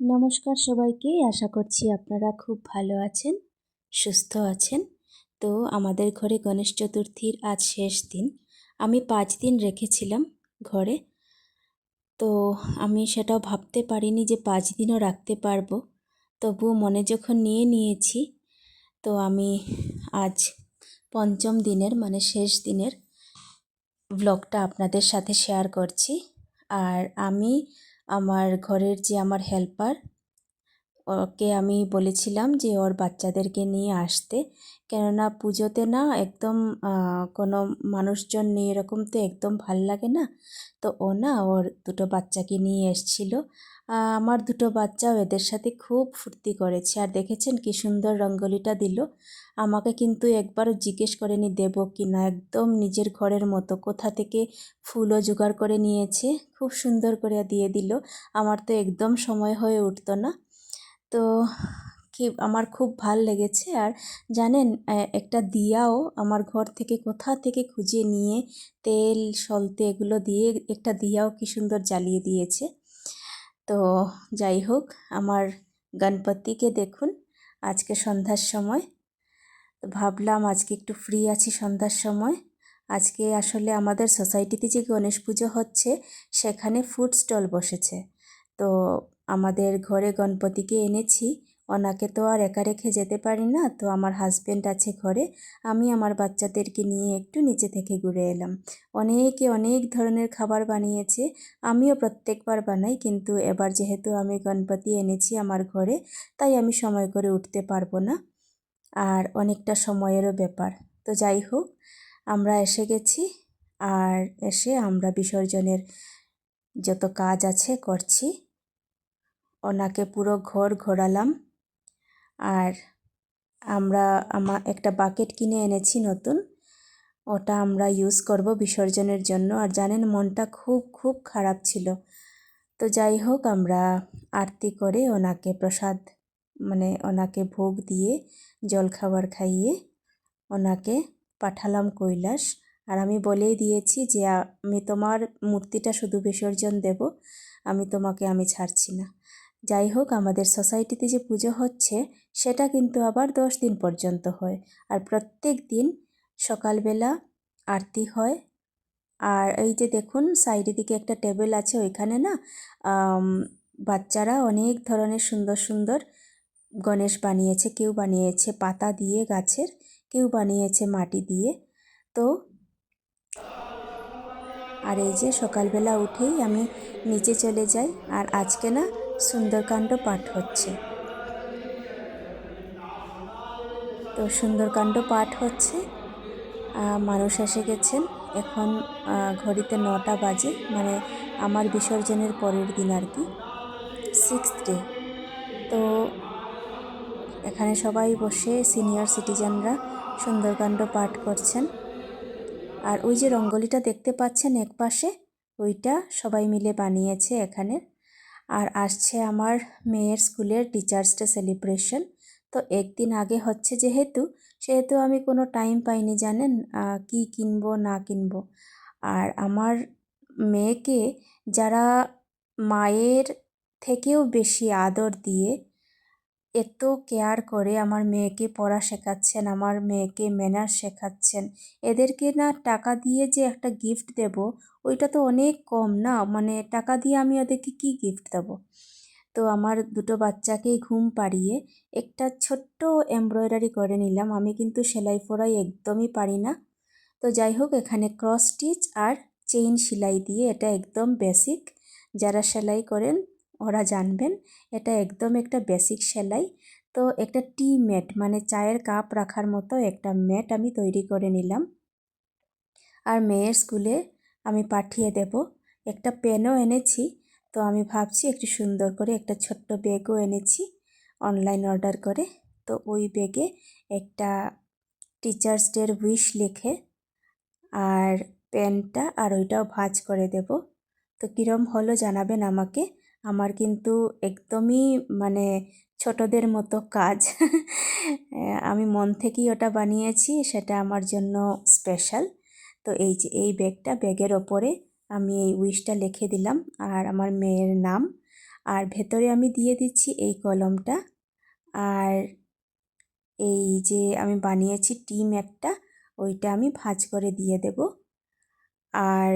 নমস্কার সবাইকে। আশা করছি আপনারা খুব ভালো আছেন, সুস্থ আছেন। তো আমাদের ঘরে গণেশ চতুর্থীর আজ শেষ দিন। আমি পাঁচ দিন রেখেছিলাম ঘরে। তো আমি সেটাও ভাবতে পারিনি যে পাঁচ দিনও রাখতে পারব। তবু মনে যখন নিয়ে নিয়েছি, তো আমি আজ পঞ্চম দিনের মানে শেষ দিনের, ব্লগটা আপনাদের সাথে শেয়ার করছি। আর আমি আমার ঘরের যে আমার হেল্পার ওকে আমি বলেছিলাম যে ওর বাচ্চাদেরকে নিয়ে আসতে। কেননা পুজোতে না একদম কোনো মানুষজন নিয়ে এরকম তো একদম ভালো লাগে না। তো ও না ওর দুটো বাচ্চাকে নিয়ে এসছিল। আমার দুটো বাচ্চাও এদের সাথে খুব ফুর্তি করেছে। আর দেখেছেন কি সুন্দর রঙ্গোলিটা দিল। আমাকে কিন্তু একবারও জিজ্ঞেস করেনি, দেব কি না? একদম নিজের ঘরের মতো কোথা থেকে ফুলও জোগাড় করে নিয়েছে। খুব সুন্দর করে দিয়ে দিল। আমার তো একদম সময় হয়ে উঠতো না। তো কি, আমার খুব ভালো লেগেছে। আর জানেন একটা দিয়াও আমার ঘর থেকে কোথা থেকে খুঁজে নিয়ে তেল, সলতে এগুলো দিয়ে একটা দিয়াও কি সুন্দর জ্বালিয়ে দিয়েছে। তো যাই হোক, আমার গণপতিকে দেখুন, আজকে সন্ধ্যার সময়। তো ভাবলাম আজকে একটু ফ্রি আছি সন্ধ্যার সময়। আজকে আসলে আমাদের সোসাইটিতে যে গণেশ পুজো হচ্ছে, সেখানে ফুড স্টল বসেছে। তো আমাদের ঘরে গণপতিকে এনেছি। ওনাকে তো আর একা রেখে যেতে পারি না। তো আমার হাজব্যান্ড আছে ঘরে। আমি আমার বাচ্চাদেরকে নিয়ে একটু নিচে থেকে ঘুরে এলাম। অনেকে অনেক ধরনের খাবার বানিয়েছে। আমিও প্রত্যেকবার বানাই। কিন্তু এবার যেহেতু আমি গণপতি এনেছি আমার ঘরে, তাই আমি সময় করে উঠতে পারব না। আর অনেকটা সময়েরও ব্যাপার। তো যাই হোক, আমরা এসে গেছি। আর এসে আমরা বিসর্জনের যত কাজ আছে করছি। ওনাকে পুরো ঘর ঘোরালাম। আর আমরা আমার একটা বাকেট কিনে এনেছি নতুন। ওটা আমরা ইউজ করব বিসর্জনের জন্য। আর জানেন, মনটা খুব খুব খারাপ ছিল। তো যাই হোক, আমরা আরতি করে ওনাকে প্রসাদ মানে ওনাকে ভোগ দিয়ে জল খাবার খাইয়ে ওনাকে পাঠালাম কৈলাস। আর আমি বলেই দিয়েছি যে, আমি তোমার মূর্তিটা শুধু বিসর্জন দেব। আমি তোমাকে, আমি ছাড়ছি না। যাই হোক, আমাদের সোসাইটিতে যে পুজো হচ্ছে, সেটা কিন্তু আবার দশ দিন পর্যন্ত হয়। আর প্রত্যেক দিন সকালবেলা আরতি হয়। আর এই যে দেখুন সাইডের দিকে একটা টেবিল আছে, ওইখানে না বাচ্চারা অনেক ধরনের সুন্দর সুন্দর গণেশ বানিয়েছে, কেউ বানিয়েছে পাতা দিয়ে গাছের, কেউ বানিয়েছে মাটি দিয়ে। তো আর এই যে সকালবেলা উঠেই আমি নিচে চলে যাই। আর আজকে না সুন্দরকাণ্ড পাঠ হচ্ছে। তো সুন্দরকাণ্ড পাঠ হচ্ছে। মানুষ এসে গেছেন। এখন ঘড়িতে নটা বাজে। মানে আমার বিসর্জনের পরের দিন আর কি। সিক্স ডে তো এখানে সবাই বসে সিনিয়র সিটিজেনরা সুন্দরকাণ্ড পাঠ করছেন। আর ওই যে রঙ্গলিটা দেখতে পাচ্ছেন এক পাশে ওইটা সবাই মিলে বানিয়েছে এখানে আর আসছে আমার মেয়ের স্কুলের টিচার্স ডে সেলিব্রেশন তো একদিন আগে হচ্ছে যেহেতু, সেহেতু আমি কোনো টাইম পাইনি, জানেন? কি কিনবো, না কিনবো। আর আমার মেয়েকে যারা মায়ের থেকেও বেশি আদর দিয়ে এত কেয়ার করে আমার মেয়েকে পড়া শেখাচ্ছেন, আমার মেয়েকে ম্যানার শেখাচ্ছেন। এদেরকে না টাকা দিয়ে যে একটা গিফট দেব, ওইটা তো অনেক কম না? মানে টাকা দিয়ে আমি ওদেরকে কী গিফট দেবো? তো আমার দুটো বাচ্চাকেই ঘুম পাড়িয়ে একটা ছোট্ট এমব্রয়ডারি করে নিলাম। আমি কিন্তু সেলাই ফোড়াই একদমই পারি না। তো যাই হোক, এখানে ক্রস স্টিচ আর চেইন সেলাই দিয়ে এটা একদম বেসিক যারা সেলাই করেন ওরা জানবেন, এটা একদম একটা বেসিক সেলাই। তো একটা টি ম্যাট মানে চায়ের কাপ রাখার মতো একটা ম্যাট আমি তৈরি করে নিলাম। আর মেয়ের স্কুলে আমি পাঠিয়ে দেব। একটা পেনও এনেছি, তো আমি ভাবছি একটু সুন্দর করে একটা ছোট্ট ব্যাগও এনেছি অনলাইন অর্ডার করে। তো ওই ব্যাগে একটা টিচার্স ডের উইশ লিখে আর পেনটা আর ওইটাও ভাজ করে দেব। তো কীরম হলো জানাবেন আমাকে? আমার কিন্তু একদমই মানে ছোটদের মতো কাজ। আমি মন থেকেই ওটা বানিয়েছি, সেটা আমার জন্য স্পেশাল তো এই যে, এই ব্যাগটা, ব্যাগের ওপরে আমি এই উইশটা লিখে দিলাম, আর আমার মেয়ের নাম। আর ভেতরে আমি দিয়ে দিচ্ছি এই কলমটা। আর এই যে, আমি বানিয়েছি টিম একটা, ওইটা আমি ভাঁজ করে দিয়ে দেব। আর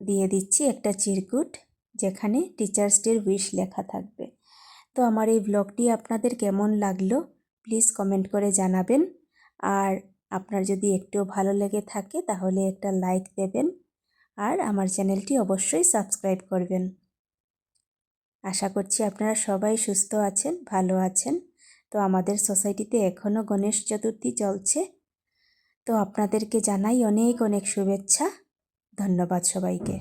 দিয়ে দিচ্ছি একটা চিরকুট। যেখানে টিচার্স ডের উইশ লেখা থাকবে। তো আমার এই ব্লগটি আপনাদের কেমন লাগল প্লিজ কমেন্ট করে জানাবেন। আর আপনার যদি একটুও ভালো লেগে থাকে, তাহলে একটা লাইক দেবেন। আর আমার চ্যানেলটি অবশ্যই সাবস্ক্রাইব করবেন। আশা করছি আপনারা সবাই সুস্থ আছেন, ভালো আছেন। তো আমাদের সোসাইটিতে এখনও গণেশ চতুর্থী চলছে। তো আপনাদেরকে জানাই অনেক অনেক শুভেচ্ছা। ধন্যবাদ সবাইকে।